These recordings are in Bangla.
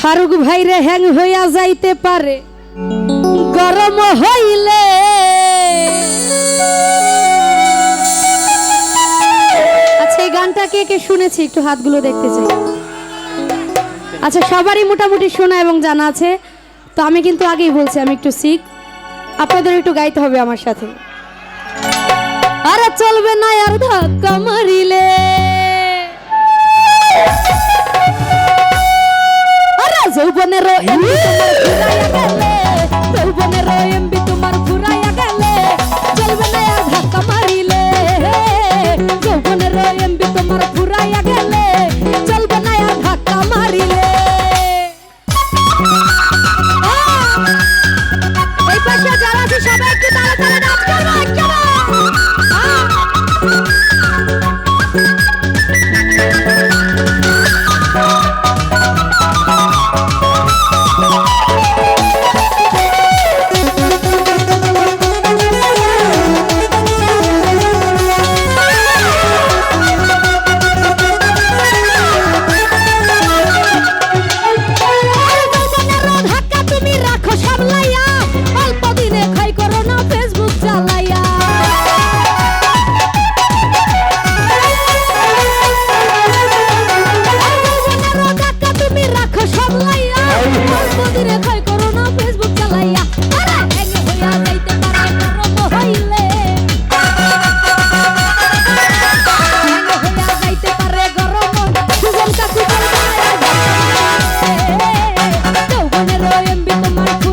ফারুক ভাইরে হ্যাং হইয়া যাইতে পারে। গরম হইলে। আচ্ছা এই গানটা কে কে শুনেছি? একটু হাতগুলো দেখতে চাই। আচ্ছা সবারই মোটামুটি শোনা এবং জানা আছে। তো আমি কিন্তু আগেই বলছি, আমি একটু শিখ। আপনাদের একটু গাইতে হবে আমার সাথে। আর চলবে না, আর ধাক্কা মারিলে। Michael.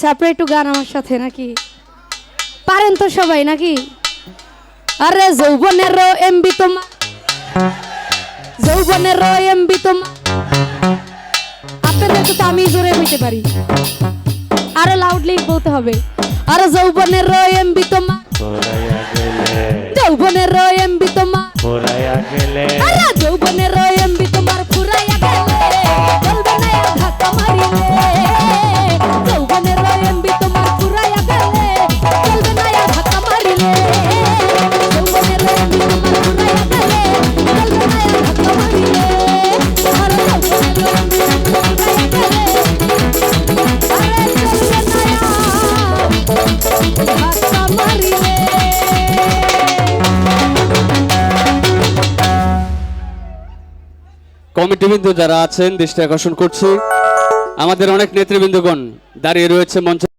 আচ্ছা আপনারা একটু গান আমার সাথে নাকি? পারেন তো সবাই নাকি? আরে যৌবনের এমবি তোমা যৌবনের এমবি তোমা আপনাদের তো আমি জোরে হইতে পারি। আরও লাউডলি বলতে হবে। আরে যৌবনের এমবি তোমা যৌবনের কমিটিবৃন্দ যারা আছেন দৃষ্টি আকর্ষণ করছি। আমাদের অনেক নেতৃবৃন্দগণ দাঁড়িয়ে রয়েছে মঞ্চে।